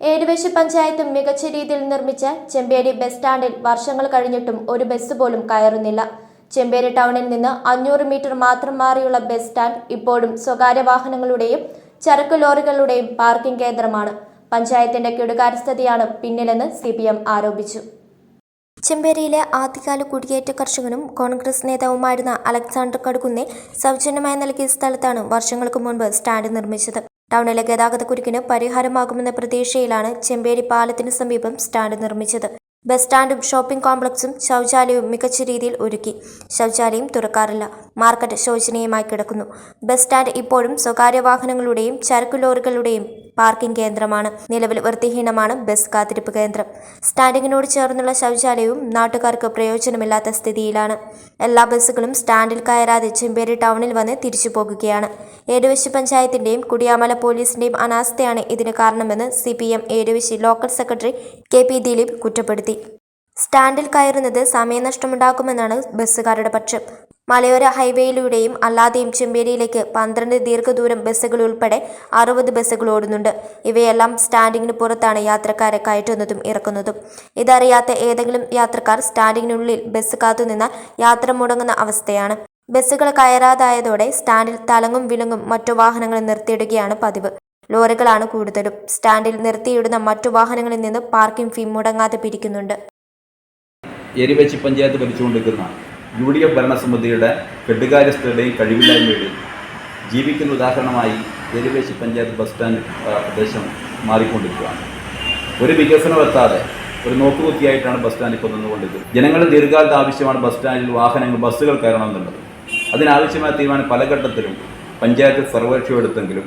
ഏഴുവശി പഞ്ചായത്തും മികച്ച രീതിയിൽ നിർമ്മിച്ച ചെമ്പേരി ബസ് സ്റ്റാൻഡിൽ വർഷങ്ങൾ കഴിഞ്ഞിട്ടും ഒരു ബസ് പോലും കയറുന്നില്ല. ചെമ്പേരി ടൗണിൽ നിന്ന് അഞ്ഞൂറ് മീറ്റർ മാത്രം മാറിയുള്ള ബസ് സ്റ്റാൻഡ് ഇപ്പോഴും സ്വകാര്യ വാഹനങ്ങളുടെയും ചരക്ക് ലോറികളുടെയും പാർക്കിംഗ് കേന്ദ്രമാണ്. പഞ്ചായത്തിന്റെ കെടുകാര്യസ്ഥതയാണ് പിന്നിലെന്ന് സി പി എം ആരോപിച്ചു. ചെമ്പേരിയിലെ ആദ്യകാല കുടിയേറ്റ കർഷകനും കോൺഗ്രസ് നേതാവുമായിരുന്ന അലക്സാണ്ടർ കടുകുന്നെ സൗജന്യമായി നൽകിയ സ്ഥലത്താണ് വർഷങ്ങൾക്ക് മുൻപ് സ്റ്റാൻഡ് നിർമ്മിച്ചത്. ടൗണിലെ ഗതാഗതക്കുരുക്കിന് പരിഹാരമാകുമെന്ന പ്രതീക്ഷയിലാണ് ചെമ്പേരി പാലത്തിന് സമീപം സ്റ്റാൻഡ് നിർമ്മിച്ചത്. ബസ് സ്റ്റാൻഡും ഷോപ്പിംഗ് കോംപ്ലക്സും ശൗചാലയവും മികച്ച രീതിയിൽ ഒരുക്കി. ശൗചാലയം തുറക്കാറില്ല. മാർക്കറ്റ് ശോചനീയമായി കിടക്കുന്നു. ബസ് സ്റ്റാൻഡ് ഇപ്പോഴും സ്വകാര്യ വാഹനങ്ങളുടെയും ചരക്കു ലോറികളുടെയും പാർക്കിംഗ് കേന്ദ്രമാണ്. നിലവിൽ വൃത്തിഹീനമാണ് ബസ് കാത്തിരിപ്പ് കേന്ദ്രം. സ്റ്റാൻഡിങ്ങിനോട് ചേർന്നുള്ള ശൗചാലയവും നാട്ടുകാർക്ക് പ്രയോജനമില്ലാത്ത സ്ഥിതിയിലാണ്. എല്ലാ ബസ്സുകളും സ്റ്റാൻഡിൽ കയറാതെ ചെമ്പേരി ടൗണിൽ വന്ന് തിരിച്ചു പോകുകയാണ്. ഏരുവശി പഞ്ചായത്തിന്റെയും കുടിയാമല പോലീസിന്റെയും അനാസ്ഥയാണ് ഇതിന് കാരണമെന്ന് C P M Eruvessi local secretary K P Dileep കുറ്റപ്പെടുത്തി. സ്റ്റാൻഡിൽ കയറുന്നത് സമയനഷ്ടമുണ്ടാക്കുമെന്നാണ് ബസ്സുകാരുടെ പക്ഷം. മലയോര ഹൈവേയിലൂടെയും അല്ലാതെയും ചെമ്പേരിയിലേക്ക് പന്ത്രണ്ട് ദീർഘദൂരം ബസ്സുകൾ ഉൾപ്പെടെ അറുപത് ബസ്സുകൾ ഓടുന്നുണ്ട്. ഇവയെല്ലാം സ്റ്റാൻഡിങ്ങിന് പുറത്താണ് യാത്രക്കാരെ കയറ്റുന്നതും ഇറക്കുന്നതും. ഇതറിയാത്ത ഏതെങ്കിലും യാത്രക്കാർ സ്റ്റാൻഡിങ്ങിനുള്ളിൽ ബസ് കാത്തുനിന്നാൽ യാത്ര മുടങ്ങുന്ന അവസ്ഥയാണ്. ബസ്സുകൾ കയറാതായതോടെ സ്റ്റാൻഡിൽ തലങ്ങും വിലങ്ങും മറ്റു വാഹനങ്ങൾ നിർത്തിയിടുകയാണ് പതിവ്. ലോറികളാണ് കൂടുതലും. സ്റ്റാൻഡിൽ നിർത്തിയിടുന്ന മറ്റു വാഹനങ്ങളിൽ നിന്ന് പാർക്കിംഗ് ഫീ മുടങ്ങാതെ പിരിക്കുന്നുണ്ട്. എരിവെച്ചി പഞ്ചായത്ത് ഭരിച്ചുകൊണ്ടിരിക്കുന്ന യു ഡി എഫ് ഭരണസമിതിയുടെ കെട്ടുകാര്യസ്ഥരുടെയും കഴിവില്ലായ്മയുടെയും ജീവിക്കുന്ന ഉദാഹരണമായി എരിവേശി പഞ്ചായത്ത് ബസ് സ്റ്റാൻഡ് പ്രദേശം മാറിക്കൊണ്ടിരിക്കുകയാണ്. ഒരു വികസനം എത്താതെ ഒരു നോക്കുകുത്തിയായിട്ടാണ് ബസ് സ്റ്റാൻഡ് ഇപ്പോൾ നിന്നുകൊണ്ടിരിക്കുന്നത്. ജനങ്ങളുടെ ദീർഘകാലത്ത് ആവശ്യമാണ് ബസ് സ്റ്റാൻഡിൽ വാഹനങ്ങൾ ബസ്സുകൾ കയറണം എന്നുള്ളത് അതിനാവശ്യമായ തീരുമാനം പല ഘട്ടത്തിലും പഞ്ചായത്ത് സർവകക്ഷിയോ എടുത്തെങ്കിലും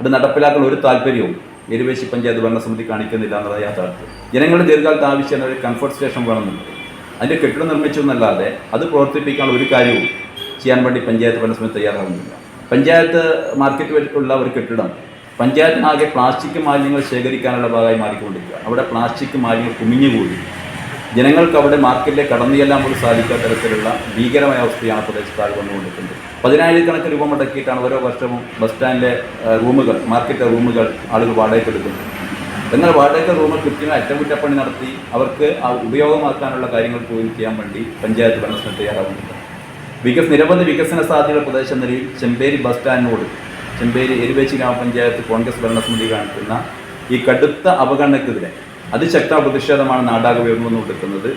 അത് നടപ്പിലാക്കാൻ ഒരു താല്പര്യവും എരുവേശി പഞ്ചായത്ത് ഭരണസമിതി കാണിക്കുന്നില്ല എന്നുള്ളത് യാഥാർത്ഥ്യം. ജനങ്ങളുടെ ദീർഘകാലത്ത് ആവശ്യമാണ് ഒരു കംഫർട്ട് സ്റ്റേഷൻ വേണമെന്നുള്ളത്. അതിന്റെ കെട്ടിടം നിർമ്മിച്ചു എന്നല്ലാതെ അത് പ്രവർത്തിപ്പിക്കാനുള്ള ഒരു കാര്യവും ചെയ്യാൻ വേണ്ടി പഞ്ചായത്ത് ഭരണസമിതി തയ്യാറാകുന്നില്ല പഞ്ചായത്ത് മാർക്കറ്റ് വരെയുള്ള ഒരു കെട്ടിടം പഞ്ചായത്തിനാകെ പ്ലാസ്റ്റിക് മാലിന്യങ്ങൾ ശേഖരിക്കാനുള്ള ഭാഗമായി മാറിക്കൊണ്ടിരിക്കുക അവിടെ പ്ലാസ്റ്റിക് മാലിന്യങ്ങൾ കുമിഞ്ഞുകൂടി ജനങ്ങൾക്ക് അവിടെ മാർക്കറ്റിലെ കടന്നു ചെല്ലാൻ പോലും സാധിക്കാത്ത തരത്തിലുള്ള ഭീകരമായ അവസ്ഥയാണ് പ്രദേശത്ത് ആൾ വന്നുകൊണ്ടിരിക്കുന്നത്. പതിനായിരക്കണക്കിന് രൂപ മുടക്കിയിട്ടാണ് ഓരോ വർഷവും ബസ് സ്റ്റാൻഡിലെ റൂമുകൾ മാർക്കറ്റിലെ റൂമുകൾ ആളുകൾ വാടകയ്ക്ക് എടുക്കുന്നത് എന്നാൽ വാടക റൂമ് കൃത്യമായി അറ്റകുറ്റപ്പണി നടത്തി അവർക്ക് ആ ഉപയോഗമാക്കാനുള്ള കാര്യങ്ങൾ പോലും ചെയ്യാൻ വേണ്ടി പഞ്ചായത്ത് ഭരണസമിതി തയ്യാറാവുന്നുണ്ട്. വികസന നിരവധി വികസന സാധ്യത പ്രദേശം നിലയിൽ ചെമ്പേരി ബസ് സ്റ്റാൻഡിനോട് ചെമ്പേരി എരുവേച്ചി ഗ്രാമപഞ്ചായത്ത് കോൺഗ്രസ് ഭരണസമിതി കാണിക്കുന്ന ഈ കടുത്ത അവഗണനക്കെതിരെ അതിശക്ത പ്രതിഷേധമാണ് നാടാകെ ഉയർന്നു കൊടുക്കുന്നത്.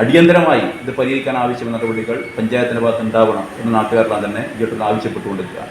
അടിയന്തരമായി ഇത് പരിഹരിക്കാൻ ആവശ്യമായ നടപടികൾ പഞ്ചായത്തിന്റെ ഭാഗത്ത് ഉണ്ടാവണം എന്ന് നാട്ടുകാരെല്ലാം തന്നെ ഈ ആവശ്യപ്പെട്ടുകൊണ്ടിരിക്കുക